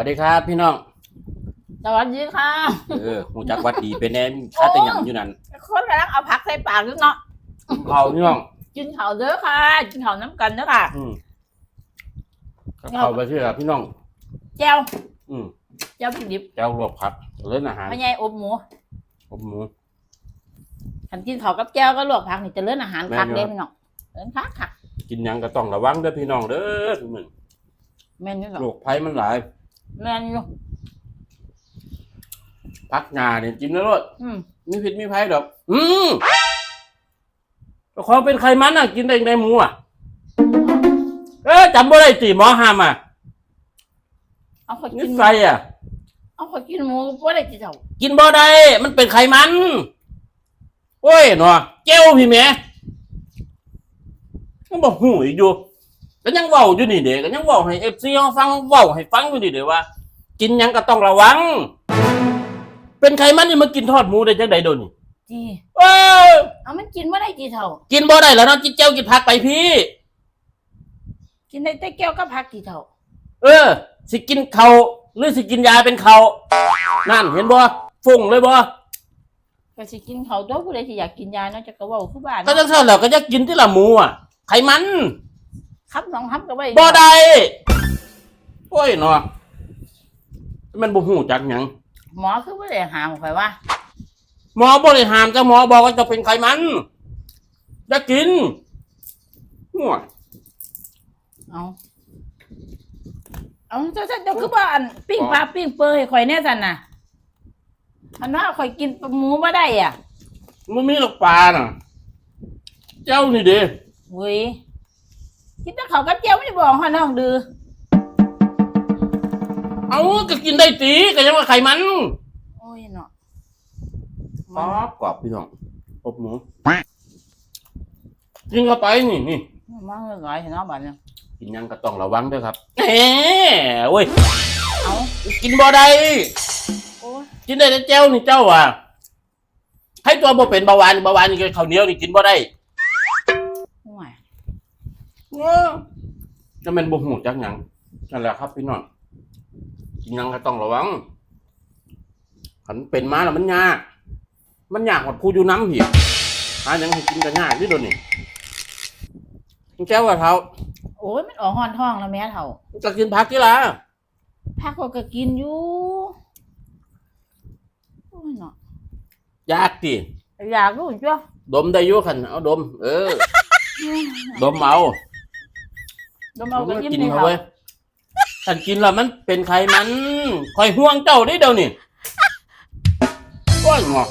วัสดีครับ พี่น้อง สวัสดีค่ะเออหูจักวัดดีเป็นแน่ข้าแต่หยังอยู่นั่นคนกำลังเอาผักใส่ปากอยู่เนาะเผาพี่น้อง กินข้าวเด้อค่ะ กินข้าวน้ำกันเด้อค่ะ อืมเข้าไปที่ละพี่น้อง แจ่วอืมแจ่วพริกดิบเจ้าลวกผักเล่นอาหารพ่อใหญ่อบหมู อบหมูขันกินข้าวกับแจ่วก็ลวกผักนี่จะเลื่อนอาหารคักแม่นอยู่เด้พี่น้องเลื่อนคักคักกินหยังก็ต้องระวังเด้อพี่น้องเด้อทุกมื้อแม่นอยู่โรคภัยมันหลาย แม่นอยู่พักงาเนี่ยกินแล้วรดอืมมีผิดมีภัยดอก อืมเจ้าของเป็นใครมันอะ กินได้ยังไงหมูอะ เออจำบ่ได้ตีหมอห้ามอะเอาข้าวนิกินสัยอะ เอาข้าวกินหมูบ่ได้กินเท่ากินบ่ได้ มันเป็นไขมัน โอ้ยหนอเจ้วพี่แหม่มันบอกหูอีกอยู่ ก็ยังเว้าอยู่นี่เด็กก็ยังเว้าให้เอฟซีเขาฟังเว้าให้ฟังอยู่นี่เด็กว่า กินหยังก็ต้องระวัง เป็นไขมันนี่มากินทอดหมูได้จังไดโดนนี่จีเอ้ยเอามันกินบ่ได้กี่เท่า กินบ่ได้แล้วเนาะกินเจ้วกินผักไปพี่ กินได้แต่แก้วกับผักกี่เท่า เออ สิกินเขาวหรือสิกินยาเป็นเขาวนั่นเห็นบ่ฟุ้งเลยบ่ก็สิกินข้าวตัวผู้ใดที่อยากกินยาเนาะจะก็เว้าคือบ้านก็จังซั่นแหล้วก็จะกินที่ละหมูอะไขมัน ครับสองครับก็บ่ได้บ่ได้โอ้ยเนาะมันบ่ฮู้จักหยังหมอคือบ่ได้หามข่อยว่า หมอบ่ได้ห้ามแต่หมอบอกว่าจะเป็นไขมันอย่ากินหัวเอาเอาเจ้าเจ้าเจ้าคือว่าอันปิ้งปลาปิ้งเปอร์ให้ข่อยแน่สันน่ะอันว่าข่อยกินหมูบ่ได้อะมันมีหรอกปลาน่ะ เจ้านี่เด้เว้ย กินแต่เขาวกับเจียวไม่ได้บอกฮะน้องดือเอาก็กินได้ตีก็ยังว่าไขมันโอ้ยเนาะกรอบกรอบพี่น้องอบหมูกินเข้าไปนี่นี่มันมันร้อยเห็นเนาะบัดเนี่ยกินหยังก็ต้องระวังด้วยครับแหมโอ้ยเอากินบ่ได้โอ้ยกินได้แต่แจ้วนี่เจ้าอะให้ตัวบ่เป็นเบาหวานเบาหวานนี่ก็ข้าวเหนียวนี่กินบ่ได้ห่วย จะเป็นบ่หูจักหยังนั่นแหละครับพี่น้องกินหยังก็ต้องระวังขันเป็นมาแล้วมันยาก มันยากกว่าผู้อยู่น้ำพี่หาหยังให้กินก็ยากนี่โดนนี่แจ้วว่าเท้าโอ้ยมันออกหอนท้องแล้วแม่เฒ่าจะกินผักที่ละพักก็ก็กินอยู่โอ้ยเนาะยากติอยากรู้จ้ะดมได้อยู่คันเอาดม เออ ดมเอา ดมเอาก็มันยิ้มกินในเขาเฒ่าเว้ยคันกินแล้วมันเป็นไขมันคอยห่วงเจ้าได้เดี๋ยวนี่ก้อยงอก